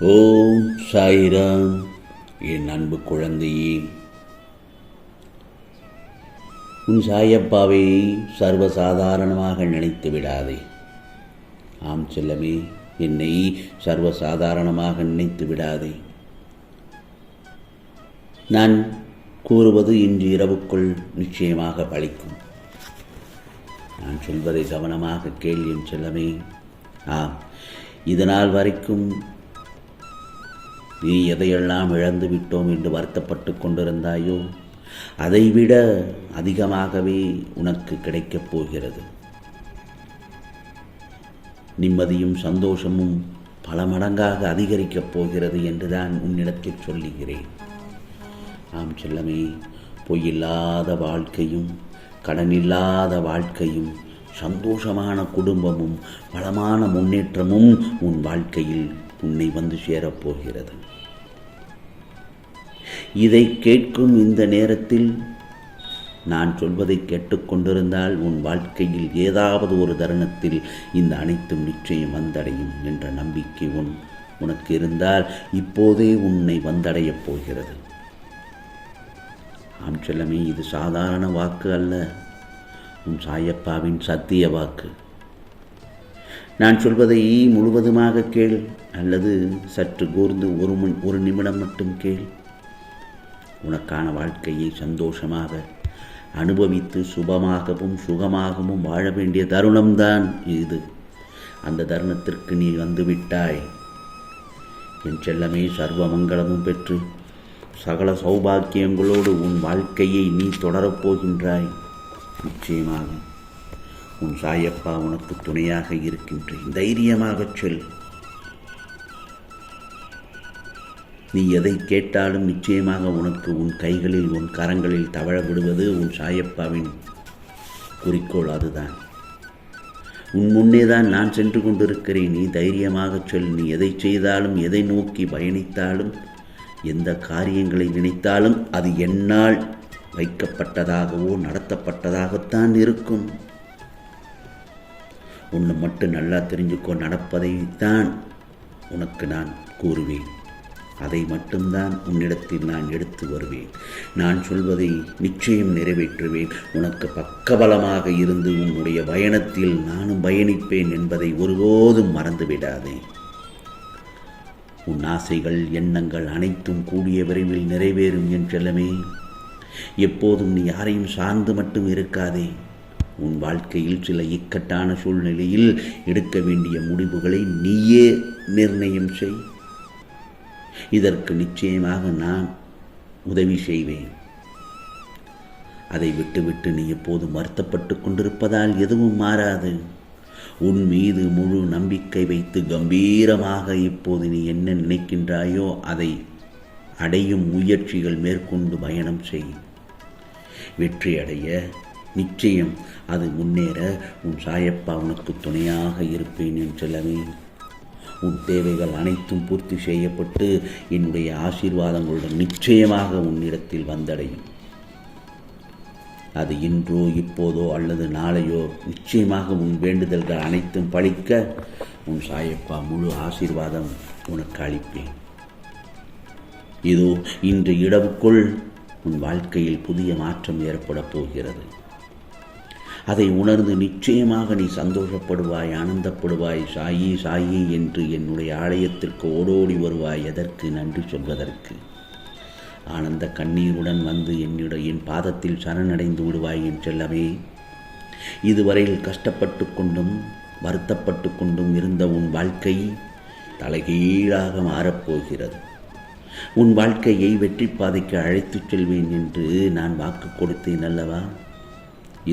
ஓம் சாயிராம் என் அன்பு குழந்தையே. உன் சாயப்பாவை சர்வசாதாரணமாக நினைத்து விடாதே. ஆம் செல்லமே என்னை சர்வசாதாரணமாக நினைத்து விடாதே. நான் கூறுவது இன்று இரவுக்குள் நிச்சயமாக பழிக்கும். நான் சொல்வதை கவனமாக கேள்வி செல்லமே. ஆம் இதனால் வரைக்கும் நீ எதையெல்லாம் இழந்து விட்டோம் என்று வருத்தப்பட்டு கொண்டிருந்தாயோ அதைவிட அதிகமாகவே உனக்கு கிடைக்கப் போகிறது. நிம்மதியும் சந்தோஷமும் பல மடங்காக அதிகரிக்கப் போகிறது என்றுதான் உன்னிடத்தில் சொல்லுகிறேன். ஆம் செல்லமே பொய்யில்லாத வாழ்க்கையும் கடனில்லாத வாழ்க்கையும் சந்தோஷமான குடும்பமும் பலமான முன்னேற்றமும் உன் வாழ்க்கையில் உன்னை வந்து சேரப்போகிறது. இதை கேட்கும் இந்த நேரத்தில் நான் சொல்வதை கேட்டுக்கொண்டிருந்தால் உன் வாழ்க்கையில் ஏதாவது ஒரு தருணத்தில் இந்த அனைத்தும் நிச்சயம் வந்தடையும் என்ற நம்பிக்கை உன் உனக்கு இருந்தால் இப்போதே உன்னை வந்தடையப் போகிறது. ஆம் செல்லமே இது சாதாரண வாக்கு அல்ல. உன் சாயப்பாவின் சத்திய வாக்கு. நான் சொல்வதை முழுவதுமாக கேள் அல்லது சற்று கூர்ந்து ஒரு மண் ஒரு நிமிடம் மட்டும் கேள். உனக்கான வாழ்க்கையை சந்தோஷமாக அனுபவித்து சுபமாகவும் சுகமாகவும் வாழ வேண்டிய தருணம்தான் இது. அந்த தருணத்திற்கு நீ வந்துவிட்டாய் என் செல்லமே சர்வ மங்களமும் பெற்று சகல சௌபாக்கியங்களோடு உன் வாழ்க்கையை நீ தொடரப் போகின்றாய். நிச்சயமாக. உன் சாயப்பா உனக்கு துணையாக இருக்கின்றேன். தைரியமாகச் சொல். நீ எதை கேட்டாலும் நிச்சயமாக உனக்கு உன் கைகளில் உன் கரங்களில் தவழ விடுவது உன் சாயப்பாவின் குறிக்கோள் அதுதான். உன் முன்னே தான் நான் சென்று கொண்டிருக்கிறேன். நீ தைரியமாகச் சொல். நீ எதை செய்தாலும் எதை நோக்கி பயணித்தாலும் எந்த காரியங்களை நினைத்தாலும் அது என்னால் வைக்கப்பட்டதாகவோ நடத்தப்பட்டதாகத்தான் இருக்கும். உன்னை மட்டும் நல்லா தெரிஞ்சுக்கோ நடப்பதைத்தான் உனக்கு நான் கூறுவேன். அதை மட்டும்தான் உன்னிடத்தில் நான் எடுத்து வருவேன். நான் சொல்வதை நிச்சயம் நிறைவேற்றுவேன். உனக்கு பக்கபலமாக இருந்து உன்னுடைய பயணத்தில் நானும் பயணிப்பேன் என்பதை ஒருபோதும் மறந்துவிடாதே. உன் ஆசைகள் எண்ணங்கள் அனைத்தும் கூடிய விரைவில் நிறைவேறும் என் செல்லமே எப்போதும் நீ யாரையும் சார்ந்து மட்டும் இருக்காதே. உன் வாழ்க்கையில் சில இக்கட்டான சூழ்நிலையில் எடுக்க வேண்டிய முடிவுகளை நீயே நிர்ணயம் செய். இதற்கு நிச்சயமாக நான் உதவி செய்வேன். அதை விட்டுவிட்டு நீ எப்போதும் வருத்தப்பட்டு கொண்டிருப்பதால் எதுவும் மாறாது. உன் மீது முழு நம்பிக்கை வைத்து கம்பீரமாக இப்போது நீ என்ன நினைக்கின்றாயோ அதை அடையும் முயற்சிகள் மேற்கொண்டு பயணம் செய். வெற்றி அடைய நிச்சயம் அது முன்னேற உன் சாயப்பா உனக்கு துணையாக இருப்பேன் என் செல்லவே. உன் தேவைகள் அனைத்தும் பூர்த்தி செய்யப்பட்டு என்னுடைய ஆசீர்வாதங்களுடன் நிச்சயமாக உன்னிடத்தில் வந்தடையும். அது இன்றோ இப்போதோ அல்லது நாளையோ நிச்சயமாக உன் வேண்டுதல்கள் அனைத்தும் பழிக்க உன் சாயப்பா முழு ஆசீர்வாதம் உனக்கு அளிப்பேன். இதோ இன்று இடவுக்குள் உன் வாழ்க்கையில் புதிய மாற்றம் ஏற்படப் போகிறது. அதை உணர்ந்து நிச்சயமாக நீ சந்தோஷப்படுவாய் ஆனந்தப்படுவாய் சாயி சாயி என்று என்னுடைய ஆலயத்திற்கு ஓடோடி வருவாய் எதற்கு? நன்றி சொல்வதற்கு. ஆனந்த கண்ணீருடன் வந்து என்னுடைய என் பாதத்தில் சரணடைந்து விடுவாய் என் செல்லமே. இதுவரையில் கஷ்டப்பட்டு கொண்டும் வருத்தப்பட்டு கொண்டும் இருந்த உன் வாழ்க்கை தலைகீழாக மாறப்போகிறது. உன் வாழ்க்கையை வெற்றி பாதைக்கு அழைத்துச் செல்வேன் என்று நான் வாக்கு கொடுத்தேன் அல்லவா?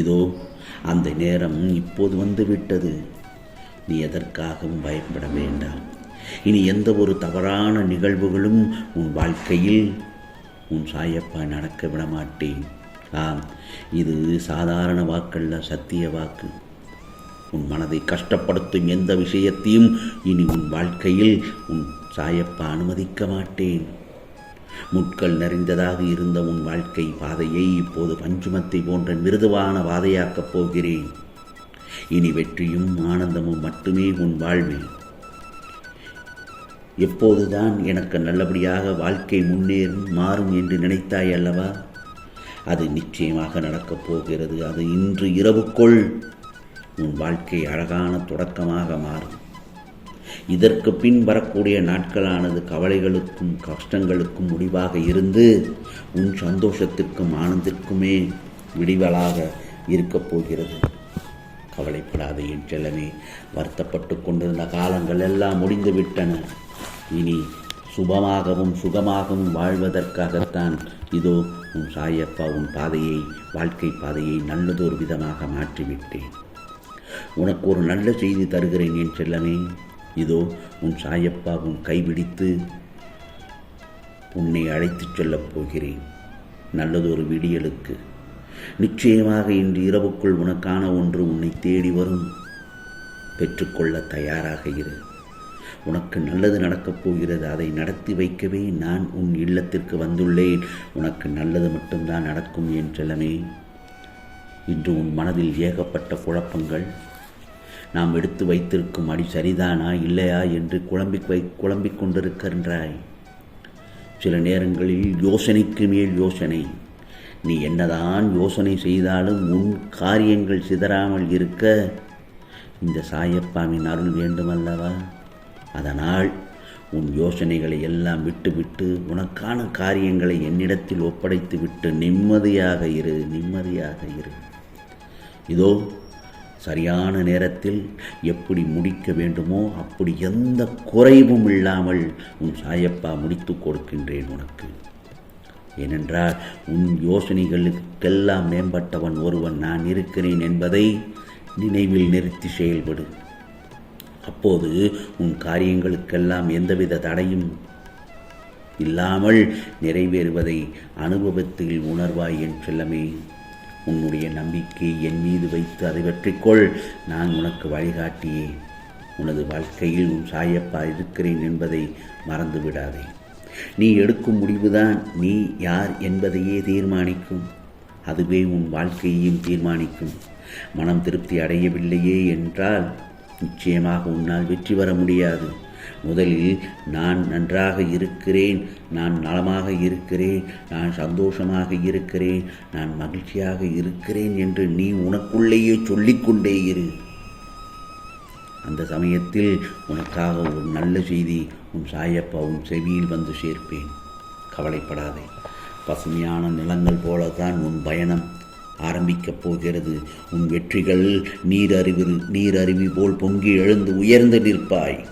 இதோ அந்த நேரம் இப்போது வந்துவிட்டது. நீ எதற்காகவும் பயப்பட வேண்டாம். இனி எந்த ஒரு தவறான நிகழ்வுகளும் உன் வாழ்க்கையில் உன் சாயப்பா நடக்க விட மாட்டேன் ஆம் இது சாதாரண வாக்கல்ல சத்திய வாக்கு. உன் மனதை கஷ்டப்படுத்தும் எந்த விஷயத்தையும் இனி உன் வாழ்க்கையில் உன் சாயப்பா அனுமதிக்க மாட்டேன். முட்கள் நிறைந்ததாக இருந்த உன் வாழ்க்கை பாதையை இப்போது பஞ்சுமத்தை போன்ற மிருதுவான பாதையாக்கப் போகிறேன். இனி வெற்றியும் ஆனந்தமும் மட்டுமே உன் வாழ்வில். எப்போதுதான் எனக்கு நல்லபடியாக வாழ்க்கை முன்னேறும் மாறும் என்று நினைத்தாய் அல்லவா? அது நிச்சயமாக நடக்கப் போகிறது. அது இன்று இரவுக்குள் உன் வாழ்க்கை அழகான தொடக்கமாக மாறும். இதற்கு பின் வரக்கூடிய நாட்களானது கவலைகளுக்கும் கஷ்டங்களுக்கும் முடிவாக இருந்து உன் சந்தோஷத்திற்கும் ஆனந்திற்குமே விடிவலாக இருக்கப் போகிறது. கவலைப்படாத என் செல்லமே வருத்தப்பட்டு கொண்டிருந்த காலங்கள் எல்லாம் முடிந்து விட்டன இனி சுபமாகவும் சுகமாகவும் வாழ்வதற்காகத்தான் இதோ உன் சாயப்பா உன் பாதையை வாழ்க்கை பாதையை நல்லதொரு விதமாக மாற்றிவிட்டேன். உனக்கு ஒரு நல்ல செய்தி தருகிறேன் என் செல்லமே. இதோ உன் சாயப்பாவும் கைபிடித்து உன்னை அழைத்துச் செல்லப் போகிறேன். நல்லதொரு விடியலுக்கு. நிச்சயமாக இன்று இரவுக்குள் உனக்கான ஒன்று உன்னை தேடி வரும். பெற்றுக்கொள்ள தயாராக இரு. உனக்கு நல்லது நடக்கப் போகிறது அதை நடத்தி வைக்கவே நான் உன் இல்லத்திற்கு வந்துள்ளேன். உனக்கு நல்லது மட்டும்தான் நடக்கும் என் செல்லமே. இன்று உன் மனதில் ஏகப்பட்ட குழப்பங்கள் நாம் எடுத்து வைத்திருக்கும் அடி சரிதானா இல்லையா என்று குழம்பி வை குழம்பிக் கொண்டிருக்கின்றாய். சில நேரங்களில் யோசனைக்கு மேல் யோசனை. நீ என்னதான் யோசனை செய்தாலும் உன் காரியங்கள் சிதறாமல் இருக்க இந்த சாயப்பாவின் அருள் வேண்டுமல்லவா? அதனால் உன் யோசனைகளை எல்லாம் விட்டுவிட்டு உனக்கான காரியங்களை என்னிடத்தில் ஒப்படைத்து விட்டு நிம்மதியாக இரு நிம்மதியாக இரு. இதோ சரியான நேரத்தில் எப்படி முடிக்க வேண்டுமோ அப்படி எந்த குறைவும் இல்லாமல் உன் சாயப்பா முடித்து கொடுக்கின்றேன் உனக்கு. ஏனென்றால் உன் யோசனைகளுக்கெல்லாம் மேம்பட்டவன் ஒருவன் நான் இருக்கிறேன் என்பதை நினைவில் நிறுத்தி செயல்படு. அப்போது உன் காரியங்களுக்கெல்லாம் எந்தவித தடையும் இல்லாமல் நிறைவேறுவதை அனுபவத்தில் உணர்வாய் என் செல்லமே. உன்னுடைய நம்பிக்கை என் மீது வைத்து அதை வெற்றிக்கொள். நான் உனக்கு வழிகாட்டியே. உனது வாழ்க்கையில் உன் சாயப்பா இருக்கிறேன் என்பதை மறந்து விடாதே நீ எடுக்கும் முடிவுதான் நீ யார் என்பதையே தீர்மானிக்கும். அதுவே உன் வாழ்க்கையையும் தீர்மானிக்கும். மனம் திருப்தி அடையவில்லையே என்றால் நிச்சயமாக உன்னால் வெற்றி பெற முடியாது. முதலில் நான் நன்றாக இருக்கிறேன் நான் நலமாக இருக்கிறேன் நான் சந்தோஷமாக இருக்கிறேன் நான் மகிழ்ச்சியாக இருக்கிறேன் என்று நீ உனக்குள்ளேயே சொல்லிக்கொண்டே இரு. அந்த சமயத்தில் உனக்காக ஒரு நல்ல செய்தி உன் சாயப்பா உன் செவியில் வந்து சேர்ப்பேன். கவலைப்படாதே. பசுமையான நிலங்கள் போலத்தான் உன் பயணம் ஆரம்பிக்கப் போகிறது. உன் வெற்றிகள் நீர் அறிவு நீர் அருவி போல் பொங்கி எழுந்து உயர்ந்து நிற்பாய்.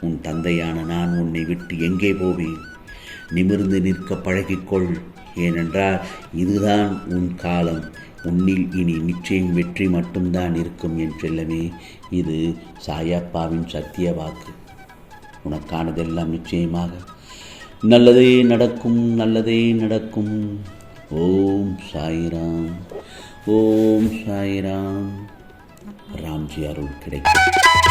உன் தந்தையான நான் உன்னை விட்டு எங்கே போவேன்? நிமிர்ந்து நிற்க பழகிக்கொள். ஏனென்றால் இதுதான் உன் காலம். உன்னில் இனி நிச்சயம் வெற்றி மட்டும்தான் இருக்கும் என் செல்லமே. இது சாயப்பாவின் சத்திய வாக்கு. உனக்கானதெல்லாம் நிச்சயமாக. நல்லதே நடக்கும் நல்லதே நடக்கும். ஓம் சாய்ராம் ஓம் சாய்ராம். ராம்ஜி அருள் கிடைக்கும்.